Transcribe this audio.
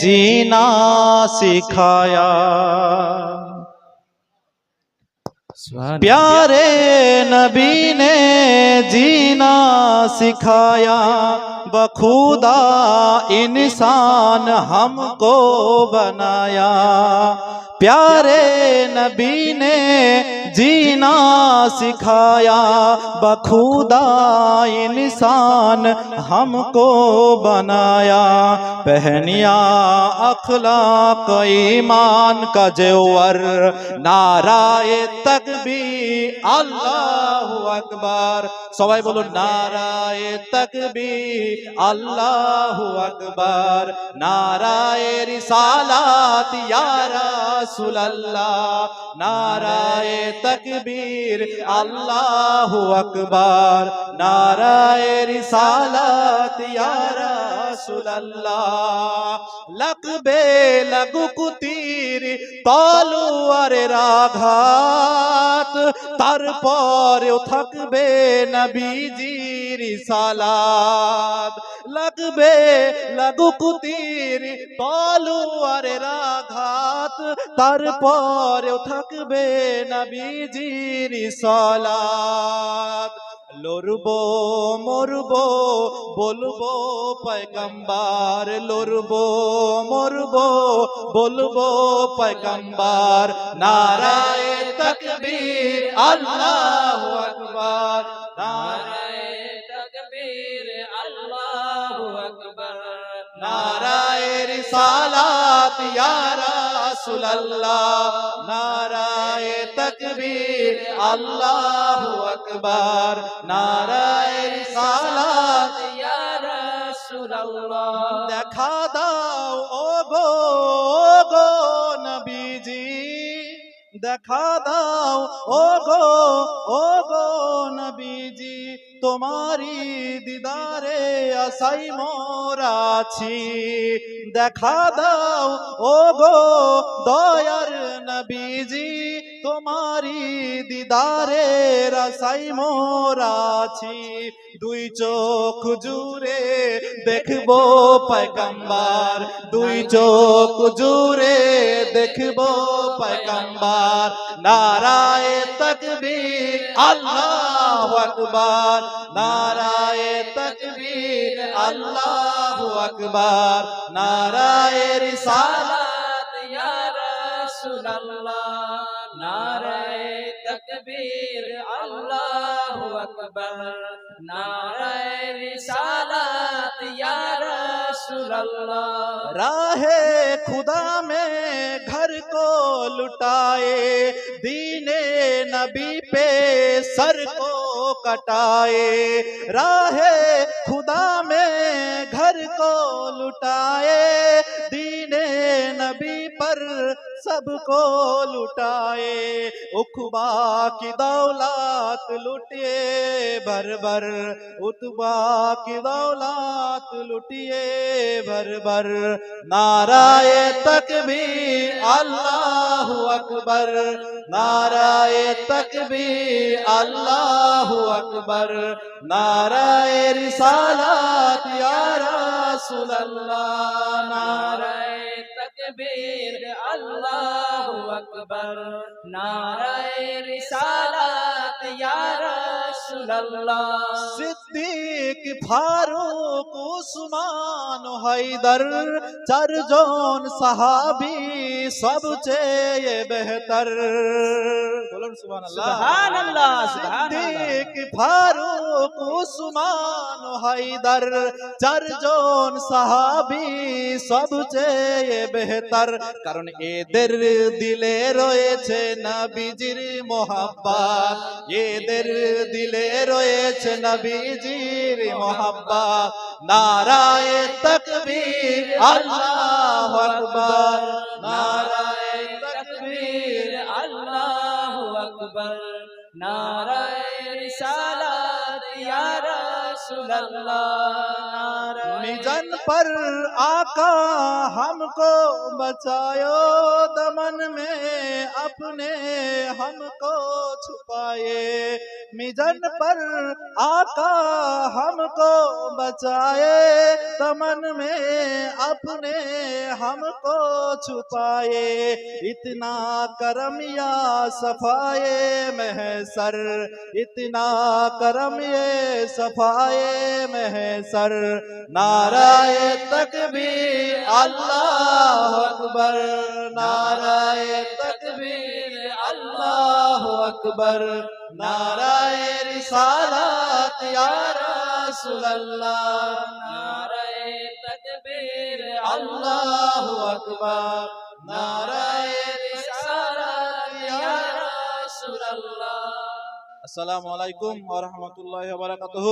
جینا سکھایا۔ پیارے نبی نے جینا سکھایا۔ بخودا انسان ہم کو بنایا۔ پیارے نبی نے जीना सिखाया बखुदा इंसान हमको बनाया पहनिया अखलाक ईमान का जेवर নারায়ে তাকবীর আল্লাহু আকবার সবাই বলুন নারায়ে তাকবীর আল্লাহু আকবার নারায়ে রিসালাত ইয়া রাসূলুল্লাহ নারায়ে তাকবীর, আল্লাহু আকবার। নারায়ে রিসালাত ইয়া রাসূলুল্লাহ। লাগবে লাগুক তীর তলোয়ারের আঘাত তারপরেও থাকবে নবীজির সালাত। লাগবে, লাগুক তীর তলোয়ারের আঘাত তারপরেও থাকবে নবীজির সালাত লড়বো, মরবো, বলব, পয়গম্বার। লড়বো, মরবো, বলব, পয়গম্বার। নারায় তকবীর, আল্লাহু রাসূলুল্লাহ, নারায় তকবীর, আল্লাহু আকবার, নারায় রাসূলুল্লাহ। দেখা দাও, ও গো গো নবীজি। দেখা দাও, ও গো ও গো নবীজি তোমারি দিদারে আসাই মোরাছি দেখা দাও ও গো দয়ার নবীজি তোমারি দিদারে রাসাই মোরাছি দুই চোখ জুড়ে দেখব পয়গম্বার। দুই চোখ জুড়ে দেখব পয়গম্বার। নারায় তকবীর আল্লাহু আকবার। নারায় তকবীর আল্লাহু আকবার। নারায় রিসালাত সালাত ইয়া রাসূলুল্লাহ। নারায়ে তাকবীর আল্লাহু اکبر نعرہ رسالت یا رسول اللہ راہ خدا میں گھر کو لٹائے، دین نبی پہ سر کو کٹائے۔ راہ خدا میں گھر کو لٹائے، دین نبی پر سب کو لٹائے اخبا کی دولات لٹیے، بھر بھر اتبا کی دولات لٹیے، بھر بھر نعرہ تکبیر، اللہ اکبر، نعرہ تکبیر، اللہ اکبر، نعرہ رسالات یا رسول اللہ، نعرہ তাকবীর আল্লাহু আকবার। নারায়ে রিসালাত ইয়া রাসূলুল্লাহ। সিদ্দিক ফারুক উসমান হায়দার চারজন সাহাবী। সবচেয়ে বেহতর। বলুন সুবহানাল্লাহ। সুবহানাল্লাহ সিদ্দিক ফারুক উসমান হায়দার চারজন সাহাবী সবচেয়ে বেহতর। কারণ এদের দিলে রয়েছে নবীজির মোহাব্বত। এদের দিলে রয়েছে নবীজির মোহাব্বত। নারায়ে তকবীর আল্লাহ আকবর। নারায় তকবীর আল্লাহ আকবর। নারায় নারায়ে رسول اللہ مجن پر آقا ہم کو بچائیو دمن میں اپنے ہم کو چھپائے۔ مجن پر آقا ہم کو بچائے دمن میں اپنے ہم کو چھپائے۔ اتنا کرم یا صفائے محسر اتنا کرم یہ صفائے ساحے میں سر نعرہ تکبیر اللہ اکبر نعرہ تکبیر اللہ اکبر نعرہ رسالت یا رسول اللہ نعرہ تکبیر اللہ اکبر نعرہ رسالت یا رسول اللہ السلام علیکم ورحمۃ اللہ وبرکاتہ